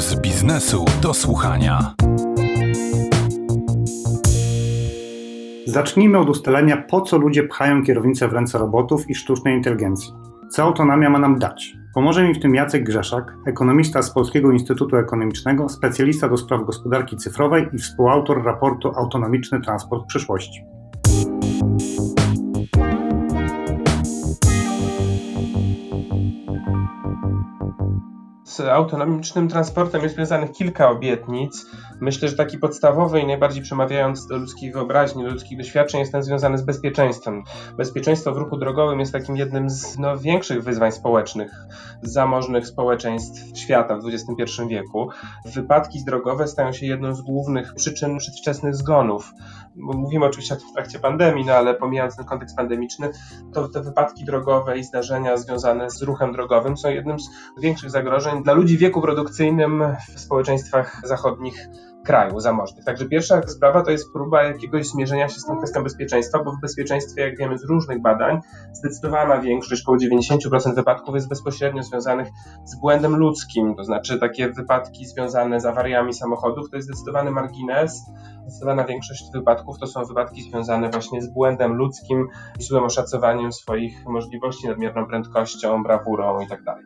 z biznesu do słuchania. Zacznijmy od ustalenia, po co ludzie pchają kierownicę w ręce robotów i sztucznej inteligencji. Co autonomia ma nam dać? Pomoże mi w tym Jacek Grzeszak, ekonomista z Polskiego Instytutu Ekonomicznego, specjalista do spraw gospodarki cyfrowej i współautor raportu Autonomiczny Transport Przyszłości. Z autonomicznym transportem jest związanych kilka obietnic. Myślę, że taki podstawowy i najbardziej przemawiający do ludzkiej wyobraźni, do ludzkich doświadczeń jest ten związany z bezpieczeństwem. Bezpieczeństwo w ruchu drogowym jest takim jednym z no, większych wyzwań społecznych, zamożnych społeczeństw świata w XXI wieku. Wypadki drogowe stają się jedną z głównych przyczyn przedwczesnych zgonów. Mówimy oczywiście o tym w trakcie pandemii, no ale pomijając ten kontekst pandemiczny, to te wypadki drogowe i zdarzenia związane z ruchem drogowym są jednym z większych zagrożeń dla ludzi w wieku produkcyjnym w społeczeństwach zachodnich kraju zamożnych. Także pierwsza sprawa to jest próba jakiegoś zmierzenia się z tą kwestią bezpieczeństwa, bo w bezpieczeństwie, jak wiemy z różnych badań, zdecydowana większość, około 90% wypadków jest bezpośrednio związanych z błędem ludzkim, to znaczy takie wypadki związane z awariami samochodów to jest zdecydowany margines, zdecydowana większość wypadków to są wypadki związane właśnie z błędem ludzkim, złym oszacowaniem swoich możliwości, nadmierną prędkością, brawurą itd. Tak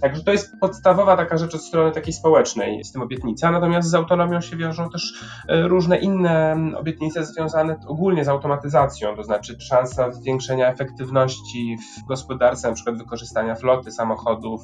Także to jest podstawowa taka rzecz od strony takiej społecznej z tym obietnica, natomiast z autonomią się wiążą też e, różne inne obietnice związane ogólnie z automatyzacją, to znaczy szansa zwiększenia efektywności w gospodarce, na przykład wykorzystania floty samochodów,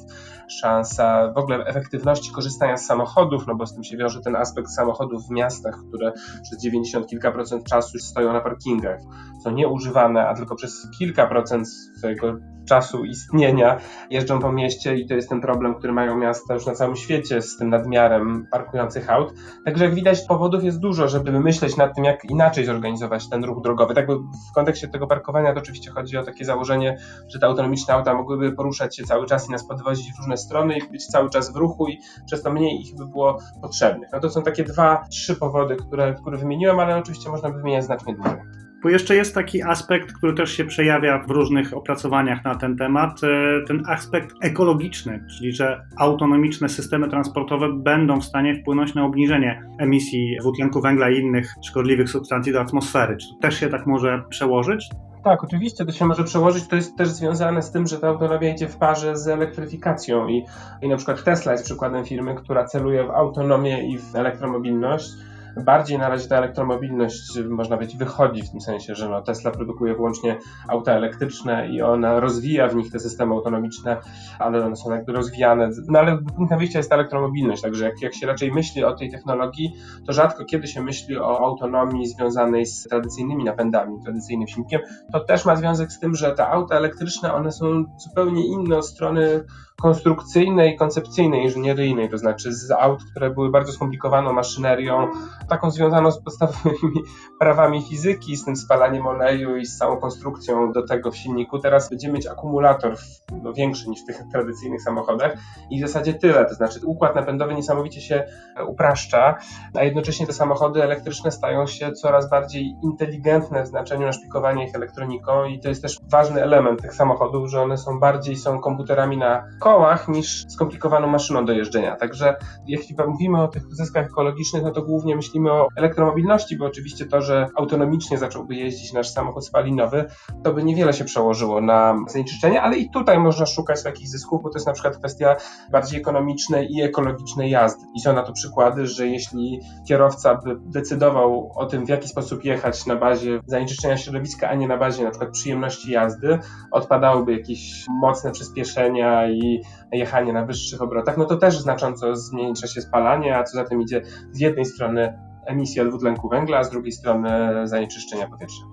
szansa w ogóle efektywności korzystania z samochodów, no bo z tym się wiąże ten aspekt samochodów w miastach, które przez 90 kilka procent czasu stoją na parkingach, są nieużywane, a tylko przez kilka procent swojego czasu istnienia jeżdżą po mieście i to jest ten problem, który mają miasta już na całym świecie z tym nadmiarem parkujących aut. Także jak widać powodów jest dużo, żeby myśleć nad tym, jak inaczej zorganizować ten ruch drogowy. Tak w kontekście tego parkowania to oczywiście chodzi o takie założenie, że te autonomiczne auta mogłyby poruszać się cały czas i nas podwozić w różne strony i być cały czas w ruchu i przez to mniej ich by było potrzebnych. No to są takie dwa, trzy powody, które, które wymieniłem, ale oczywiście można by wymieniać znacznie dłużej. Bo jeszcze jest taki aspekt, który też się przejawia w różnych opracowaniach na ten temat, e, ten aspekt ekologiczny, czyli że autonomiczne systemy transportowe będą w stanie wpłynąć na obniżenie emisji dwutlenku węgla i innych szkodliwych substancji do atmosfery. Czy też się tak może przełożyć? Tak, oczywiście to się może przełożyć. To jest też związane z tym, że ta autonomia idzie w parze z elektryfikacją i, i na przykład Tesla jest przykładem firmy, która celuje w autonomię i w elektromobilność bardziej na razie ta elektromobilność, można powiedzieć, wychodzi w tym sensie, że no Tesla produkuje wyłącznie auta elektryczne i ona rozwija w nich te systemy autonomiczne, ale one są jakby rozwijane. No ale punktem wyjścia jest ta elektromobilność, także jak, jak się raczej myśli o tej technologii, to rzadko kiedy się myśli o autonomii związanej z tradycyjnymi napędami, tradycyjnym silnikiem. To też ma związek z tym, że te auta elektryczne, one są zupełnie inne od strony konstrukcyjnej, koncepcyjnej, inżynieryjnej, to znaczy z aut, które były bardzo skomplikowaną maszynerią, taką związaną z podstawowymi prawami fizyki, z tym spalaniem oleju i z całą konstrukcją do tego w silniku. Teraz będziemy mieć akumulator no, większy niż w tych tradycyjnych samochodach i w zasadzie tyle, to znaczy układ napędowy niesamowicie się upraszcza, a jednocześnie te samochody elektryczne stają się coraz bardziej inteligentne w znaczeniu naszpikowania ich elektroniką i to jest też ważny element tych samochodów, że one są bardziej są komputerami na kołach niż skomplikowaną maszyną do jeżdżenia. Także jeśli mówimy o tych zyskach ekologicznych, no to głównie myślimy o elektromobilności, bo oczywiście to, że autonomicznie zacząłby jeździć nasz samochód spalinowy, to by niewiele się przełożyło na zanieczyszczenie, ale i tutaj można szukać takich zysków, bo to jest na przykład kwestia bardziej ekonomicznej i ekologicznej jazdy. I są na to przykłady, że jeśli kierowca by decydował o tym, w jaki sposób jechać na bazie zanieczyszczenia środowiska, a nie na bazie na przykład przyjemności jazdy, odpadałyby jakieś mocne przyspieszenia i jechanie na wyższych obrotach, no to też znacząco zmniejsza się spalanie, a co za tym idzie z jednej strony emisja dwutlenku węgla, a z drugiej strony zanieczyszczenia powietrza.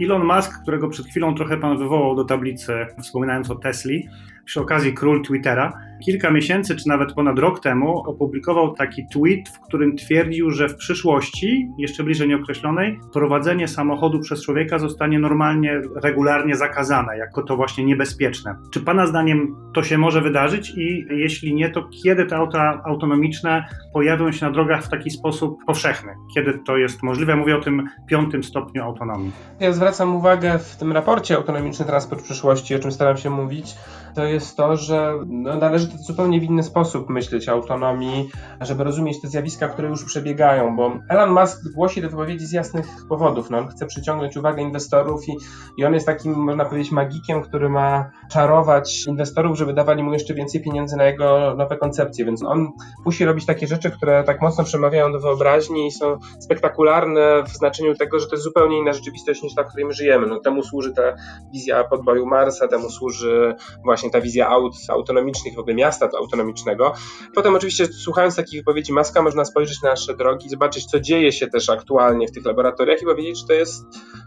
Elon Musk, którego przed chwilą trochę pan wywołał do tablicy, wspominając o Tesli, przy okazji król Twittera, kilka miesięcy czy nawet ponad rok temu opublikował taki tweet, w którym twierdził, że w przyszłości, jeszcze bliżej nieokreślonej, prowadzenie samochodu przez człowieka zostanie normalnie, regularnie zakazane, jako to właśnie niebezpieczne. Czy Pana zdaniem to się może wydarzyć i jeśli nie, to kiedy te auta autonomiczne pojawią się na drogach w taki sposób powszechny? Kiedy to jest możliwe? Mówię o tym piątym stopniu autonomii. Ja zwracam uwagę w tym raporcie Autonomiczny Transport przyszłości, o czym staram się mówić, to jest to, że no, należy to zupełnie w inny sposób myśleć o autonomii, żeby rozumieć te zjawiska, które już przebiegają, bo Elon Musk głosi te wypowiedzi z jasnych powodów. No, on chce przyciągnąć uwagę inwestorów i, i on jest takim, można powiedzieć, magikiem, który ma czarować inwestorów, żeby dawali mu jeszcze więcej pieniędzy na jego nowe koncepcje, więc on musi robić takie rzeczy, które tak mocno przemawiają do wyobraźni i są spektakularne w znaczeniu tego, że to jest zupełnie inna rzeczywistość niż ta, w której my żyjemy. No, temu służy ta wizja podboju Marsa, temu służy właśnie ta wizja aut autonomicznych, w ogóle miasta autonomicznego. Potem oczywiście słuchając takich wypowiedzi Maska można spojrzeć na nasze drogi, zobaczyć co dzieje się też aktualnie w tych laboratoriach i powiedzieć, że to jest,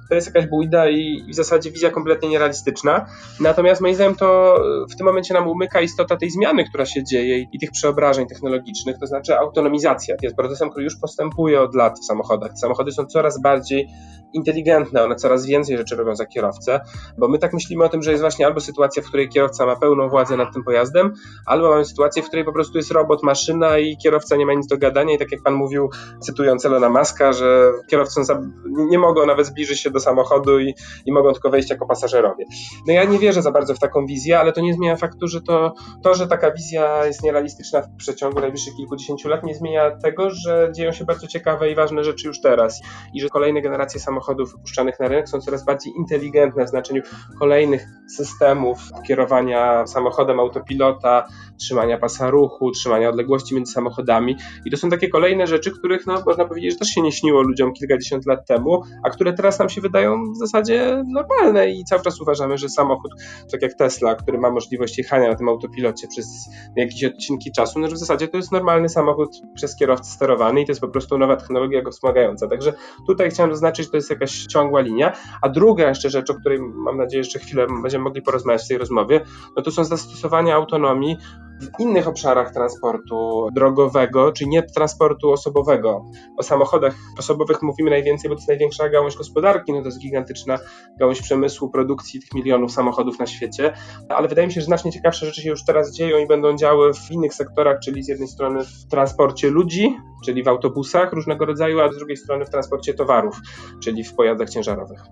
to jest jakaś bójda i, w zasadzie wizja kompletnie nierealistyczna. Natomiast moim zdaniem to w tym momencie nam umyka istota tej zmiany, która się dzieje i, tych przeobrażeń technologicznych, to znaczy autonomizacja. To jest procesem, który już postępuje od lat w samochodach. Samochody są coraz bardziej inteligentne, one coraz więcej rzeczy robią za kierowcę, bo my tak myślimy o tym, że jest właśnie albo sytuacja, w której kierowca ma pełną władzę nad tym pojazdem, albo mamy sytuację, w której po prostu jest robot, maszyna i kierowca nie ma nic do gadania i tak jak pan mówił, cytując Elona Muska, że kierowcą nie mogą nawet zbliżyć się do samochodu i, i mogą tylko wejść jako pasażerowie. No ja nie wierzę za bardzo w taką wizję, ale to nie zmienia faktu, że to, to że taka wizja jest nierealistyczna w przeciągu najbliższych kilkudziesięciu lat, nie zmienia tego, że dzieją się bardzo ciekawe i ważne rzeczy już teraz i że kolejne generacje samochodów wypuszczanych na rynek są coraz bardziej inteligentne w znaczeniu kolejnych systemów kierowania samochodem, autopilota, trzymania pasa ruchu, trzymania odległości między samochodami i to są takie kolejne rzeczy, których no, można powiedzieć, że też się nie śniło ludziom kilkadziesiąt lat temu, a które teraz nam się wydają w zasadzie normalne i cały czas uważamy, że samochód, tak jak Tesla, który ma możliwość jechania na tym autopilocie przez jakieś odcinki czasu, no, że w zasadzie to jest normalny samochód przez kierowcę sterowany i to jest po prostu nowa technologia go wspomagająca. Także tutaj chciałem zaznaczyć, że to jest jakaś ciągła linia. A druga jeszcze rzecz, o której mam nadzieję, jeszcze chwilę będziemy mogli porozmawiać w tej rozmowie, no to są zastosowania autonomii w innych obszarach transportu drogowego, czy nie transportu osobowego. O samochodach osobowych mówimy najwięcej, bo to jest największa gałąź gospodarki, no to jest gigantyczna gałąź przemysłu, produkcji tych milionów samochodów na świecie, ale wydaje mi się, że znacznie ciekawsze rzeczy się już teraz dzieją i będą działy w innych sektorach, czyli z jednej strony w transporcie ludzi, czyli w autobusach różnego rodzaju, a z drugiej strony w transporcie towarów, czyli w pojazdach ciężarowych.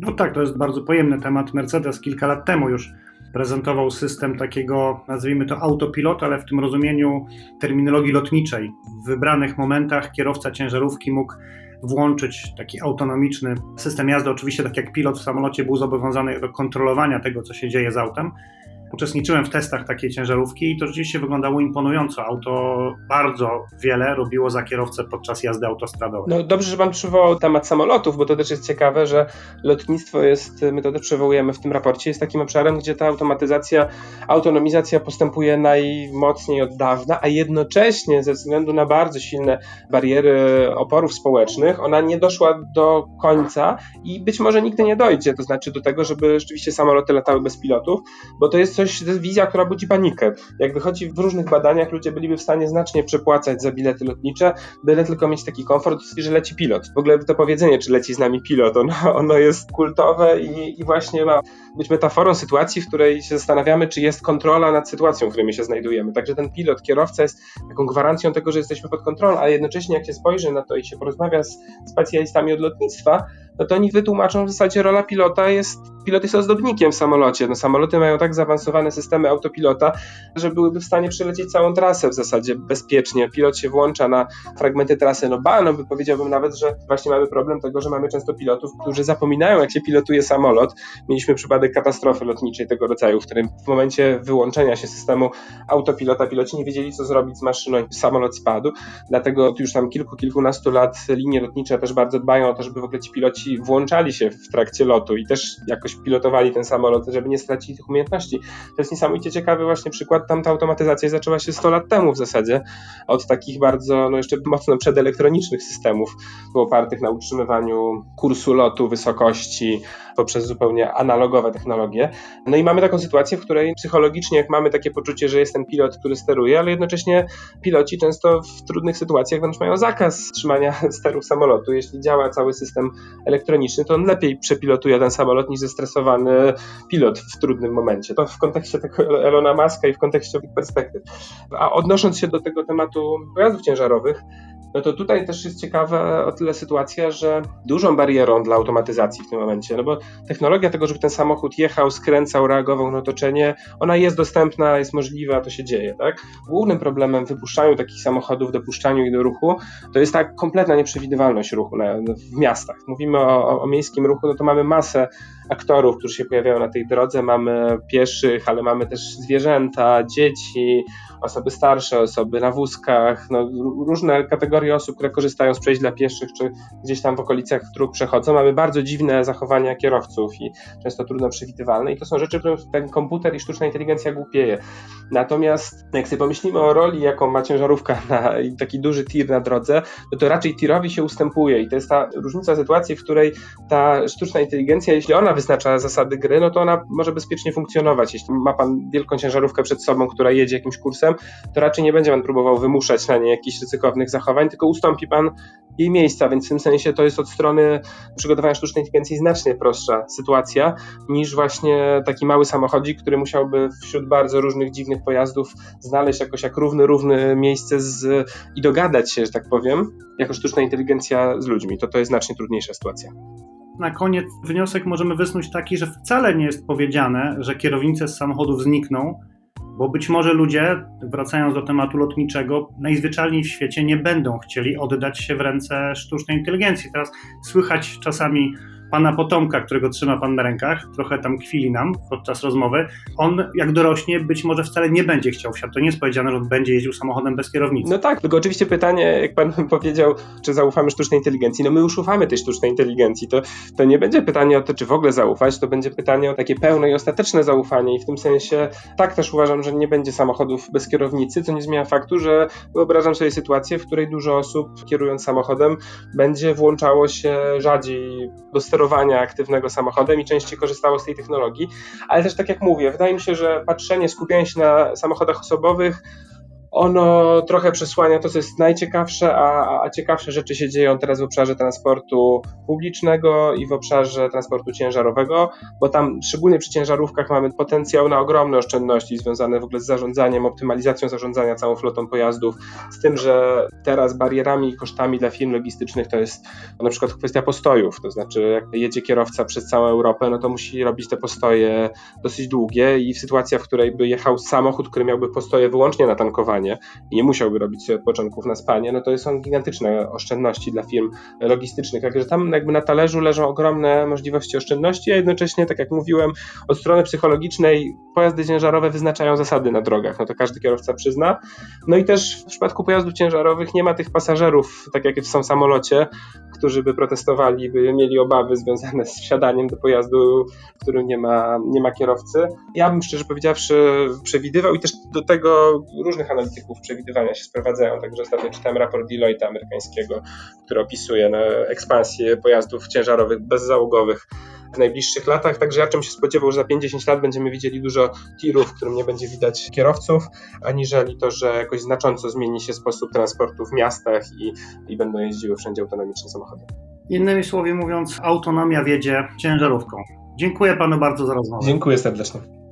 No tak, to jest bardzo pojemny temat. Mercedes kilka lat temu już prezentował system takiego, nazwijmy to autopilota, ale w tym rozumieniu terminologii lotniczej. W wybranych momentach kierowca ciężarówki mógł włączyć taki autonomiczny system jazdy. Oczywiście, tak jak pilot w samolocie był zobowiązany do kontrolowania tego, co się dzieje z autem, Uczestniczyłem w testach takiej ciężarówki i to rzeczywiście wyglądało imponująco. Auto bardzo wiele robiło za kierowcę podczas jazdy autostradowej. No dobrze, że pan przywołał temat samolotów, bo to też jest ciekawe, że lotnictwo jest, my to też przywołujemy w tym raporcie, jest takim obszarem, gdzie ta automatyzacja, autonomizacja postępuje najmocniej od dawna, a jednocześnie ze względu na bardzo silne bariery oporów społecznych, ona nie doszła do końca i być może nigdy nie dojdzie, to znaczy do tego, żeby rzeczywiście samoloty latały bez pilotów, bo to jest coś coś, to jest wizja, która budzi panikę. Jak wychodzi w różnych badaniach, ludzie byliby w stanie znacznie przepłacać za bilety lotnicze, byle tylko mieć taki komfort, że leci pilot. W ogóle to powiedzenie, czy leci z nami pilot, ono, ono jest kultowe i, i właśnie ma być metaforą sytuacji, w której się zastanawiamy, czy jest kontrola nad sytuacją, w której my się znajdujemy. Także ten pilot, kierowca jest taką gwarancją tego, że jesteśmy pod kontrolą, ale jednocześnie jak się spojrzy na to i się porozmawia z specjalistami od lotnictwa, no to oni wytłumaczą w zasadzie rola pilota jest, pilot jest ozdobnikiem w samolocie. No samoloty mają tak zaawansowane systemy autopilota, że byłyby w stanie przelecieć całą trasę w zasadzie bezpiecznie. Pilot się włącza na fragmenty trasy, no ba, no powiedziałbym nawet, że właśnie mamy problem tego, że mamy często pilotów, którzy zapominają jak się pilotuje samolot. Mieliśmy przypadek katastrofy lotniczej tego rodzaju, w którym w momencie wyłączenia się systemu autopilota piloci nie wiedzieli co zrobić z maszyną i samolot spadł. Dlatego już tam kilku, kilkunastu lat linie lotnicze też bardzo dbają o to, żeby w ogóle ci piloci piloci włączali się w trakcie lotu i też jakoś pilotowali ten samolot, żeby nie stracić tych umiejętności. To jest niesamowicie ciekawy właśnie przykład. Tam ta automatyzacja zaczęła się 100 lat temu w zasadzie, od takich bardzo, no jeszcze mocno przedelektronicznych systemów, opartych na utrzymywaniu kursu lotu, wysokości, poprzez zupełnie analogowe technologie. No i mamy taką sytuację, w której psychologicznie, jak mamy takie poczucie, że jest ten pilot, który steruje, ale jednocześnie piloci często w trudnych sytuacjach wręcz mają zakaz trzymania sterów samolotu. Jeśli działa cały system elektroniczny, to on lepiej przepilotuje ten samolot niż zestresowany pilot w trudnym momencie. To w kontekście tego Elona Muska i w kontekście tych perspektyw. A odnosząc się do tego tematu pojazdów ciężarowych, no to tutaj też jest ciekawa o tyle sytuacja, że dużą barierą dla automatyzacji w tym momencie, no bo technologia tego, żeby ten samochód jechał, skręcał, reagował na otoczenie, ona jest dostępna, jest możliwa, to się dzieje, tak? Głównym problemem wypuszczaniu takich samochodów, dopuszczaniu ich do ruchu, to jest ta kompletna nieprzewidywalność ruchu na, w miastach. Mówimy o, o miejskim ruchu, no to mamy masę aktorów, którzy się pojawiają na tej drodze, mamy pieszych, ale mamy też zwierzęta, dzieci, osoby starsze, osoby na wózkach, no, różne kategorie osób, które korzystają z przejść dla pieszych, czy gdzieś tam w okolicach dróg przechodzą. Mamy bardzo dziwne zachowania kierowców i często trudno przewidywalne i to są rzeczy, którym ten komputer i sztuczna inteligencja głupieje. Natomiast jak sobie pomyślimy o roli, jaką ma ciężarówka na taki duży tir na drodze, no to raczej tirowi się ustępuje i to jest ta różnica sytuacji, w której ta sztuczna inteligencja, jeśli ona wyznacza zasady gry, no to ona może bezpiecznie funkcjonować. Jeśli ma pan wielką ciężarówkę przed sobą, która jedzie jakimś kursem, to raczej nie będzie pan próbował wymuszać na niej jakichś ryzykownych zachowań, tylko ustąpi pan jej miejsca, więc w tym sensie to jest od strony przygotowania sztucznej inteligencji znacznie prostsza sytuacja niż właśnie taki mały samochodzik, który musiałby wśród bardzo różnych dziwnych pojazdów znaleźć jakoś jak równy, równy miejsce z, i dogadać się, że tak powiem, jako sztuczna inteligencja z ludźmi. To to jest znacznie trudniejsza sytuacja. Na koniec wniosek możemy wysnuć taki, że wcale nie jest powiedziane, że kierownice z samochodów znikną, bo być może ludzie, wracając do tematu lotniczego, najzwyczajniej w świecie nie będą chcieli oddać się w ręce sztucznej inteligencji. Teraz słychać czasami pana potomka, którego trzyma pan na rękach, trochę tam kwili nam podczas rozmowy. On, jak dorośnie, być może wcale nie będzie chciał wsiadać. To nie jest powiedziane, że on będzie jeździł samochodem bez kierownicy. No tak, tylko oczywiście pytanie, jak pan powiedział, czy zaufamy sztucznej inteligencji. No my już ufamy tej sztucznej inteligencji. To, to nie będzie pytanie o to, czy w ogóle zaufać, to będzie pytanie o takie pełne i ostateczne zaufanie. I w tym sensie tak też uważam, że nie będzie samochodów bez kierownicy, co nie zmienia faktu, że wyobrażam sobie sytuację, w której dużo osób kierując samochodem będzie włączało się rzadziej do sterowania aktywnego samochodem i częściej korzystało z tej technologii. Ale też tak jak mówię, wydaje mi się, że patrzenie, skupianie się na samochodach osobowych ono trochę przesłania to, co jest najciekawsze, a, a ciekawsze rzeczy się dzieją teraz w obszarze transportu publicznego i w obszarze transportu ciężarowego, bo tam szczególnie przy ciężarówkach mamy potencjał na ogromne oszczędności związane w ogóle z zarządzaniem, optymalizacją zarządzania całą flotą pojazdów, z tym, że teraz barierami i kosztami dla firm logistycznych to jest na przykład kwestia postojów, to znaczy jak jedzie kierowca przez całą Europę, no to musi robić te postoje dosyć długie i w sytuacji, w której by jechał samochód, który miałby postoje wyłącznie na tankowanie, i nie musiałby robić sobie odpoczynków na spanie, no to są gigantyczne oszczędności dla firm logistycznych. Także tam jakby na talerzu leżą ogromne możliwości oszczędności, a jednocześnie, tak jak mówiłem, od strony psychologicznej pojazdy ciężarowe wyznaczają zasady na drogach, no to każdy kierowca przyzna. No i też w przypadku pojazdów ciężarowych nie ma tych pasażerów, tak jak są w samolocie, którzy by protestowali, by mieli obawy związane z wsiadaniem do pojazdu, w którym nie ma, nie ma kierowcy. Ja bym szczerze powiedziawszy przewidywał i też do tego różnych analityków przewidywania się sprowadzają. Także ostatnio czytałem raport Deloitte amerykańskiego, który opisuje no, ekspansję pojazdów ciężarowych bezzałogowych w najbliższych latach. Także ja czym się spodziewał, że za 50 lat będziemy widzieli dużo tirów, w którym nie będzie widać kierowców, aniżeli to, że jakoś znacząco zmieni się sposób transportu w miastach i, i będą jeździły wszędzie autonomiczne samochody. Innymi słowy mówiąc, autonomia wiedzie ciężarówką. Dziękuję panu bardzo za rozmowę. Dziękuję serdecznie.